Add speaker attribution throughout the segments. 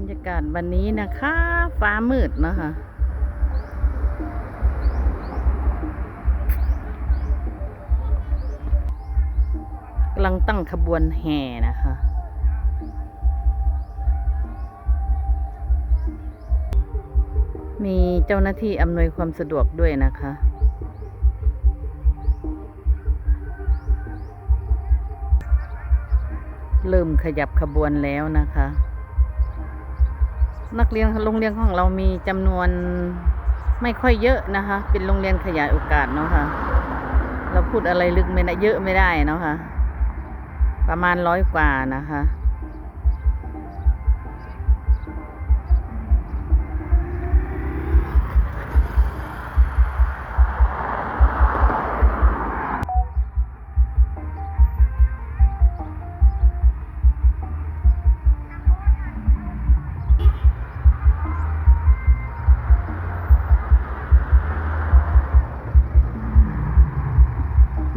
Speaker 1: รยากาศวันนี้นะคะ ฟ้ามืดนะคะกำลังตั้งขบวนแห่นะคะมีเจ้าหน้าที่อำนวยความสะดวกด้วยนะคะ เริ่มขยับขบวนแล้วนะคะ นักเรียนโรงเรียนของเรามีจำนวนไม่ค่อยเยอะนะคะ เป็นโรงเรียนขยายโอกาสเนาะค่ะ เราพูดอะไรลึกไม่ได้เยอะไม่ได้เนาะค่ะ ประมาณร้อยกว่านะคะ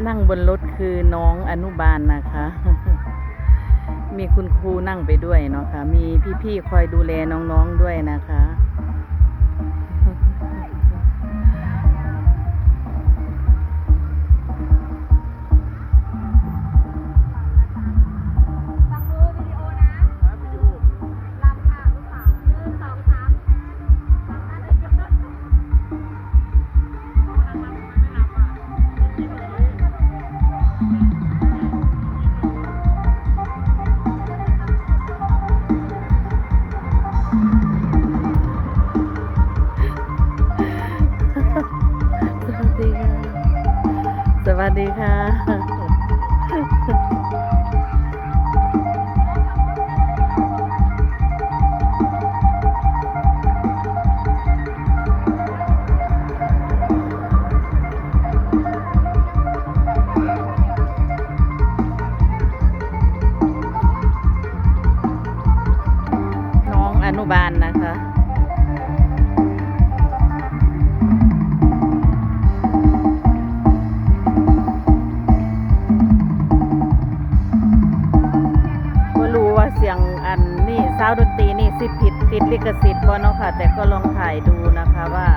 Speaker 1: นั่งบนรถคือน้องอนุบาลนะคะ มีคุณครูนั่งไปด้วยเนาะค่ะ มีพี่ๆคอยดูแลน้องๆด้วยนะคะ
Speaker 2: ดีค่ะน้อง
Speaker 1: อนุบาลนะคะาวด์ดนตรีนี่สิผิดติดลิขสิทธิ์บ่เนาะค่ะ แต่ก็ลองถ่ายดูนะคะว่า